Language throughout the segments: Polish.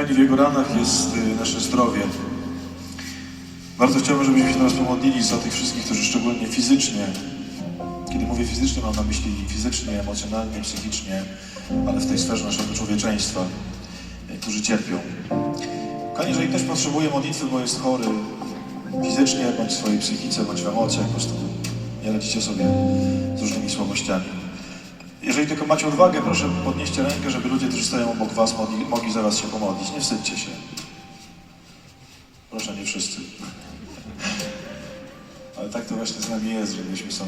Kochani, w Jego ranach jest y, nasze zdrowie. Bardzo chciałbym, żebyśmy się teraz pomodlili za tych wszystkich, którzy szczególnie fizycznie, kiedy mówię fizycznie, mam na myśli fizycznie, emocjonalnie, psychicznie, ale w tej sferze naszego człowieczeństwa, y, którzy cierpią. Kochani, jeżeli ktoś potrzebuje modlitwy, bo jest chory fizycznie, bądź w swojej psychice, bądź w emocjach, po prostu nie radzicie sobie z różnymi słabościami. Jeżeli tylko macie odwagę, proszę podnieście rękę, żeby ludzie, którzy stoją obok Was, mogli, mogli za Was się pomodlić. Nie wstydźcie się. Proszę, nie wszyscy. Ale tak to właśnie z nami jest, że myśmy są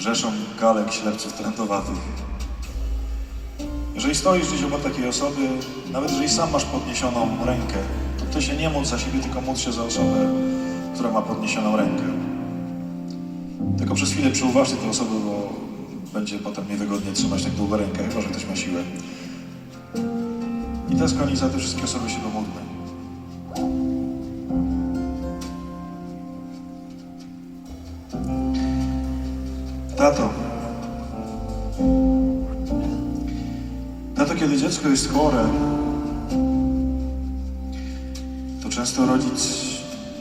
rzeszą galek, ślepców, trendowatych. Jeżeli stoisz gdzieś obok takiej osoby, nawet jeżeli sam masz podniesioną rękę, to ty się nie módl za siebie, tylko módl się za osobę, która ma podniesioną rękę. Tylko przez chwilę przyuważcie tę osobę, bo będzie potem niewygodnie trzymać tak długo rękę, chyba że ktoś ma siłę. I teraz kochani, za te wszystkie osoby się pomódlmy. Tato. Tato, kiedy dziecko jest chore, to często rodzic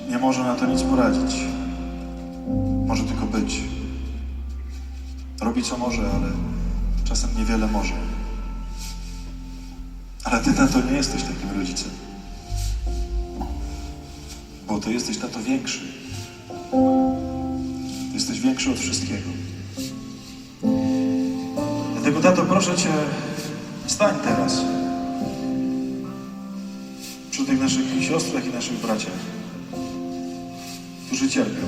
nie może na to nic poradzić. Może tylko być. Robi co może, ale czasem niewiele może. Ale ty, tato, nie jesteś takim rodzicem. Bo ty jesteś, tato, większy. Ty jesteś większy od wszystkiego. Dlatego, tato, proszę cię, stań teraz przy tych naszych siostrach i naszych braciach, którzy cierpią.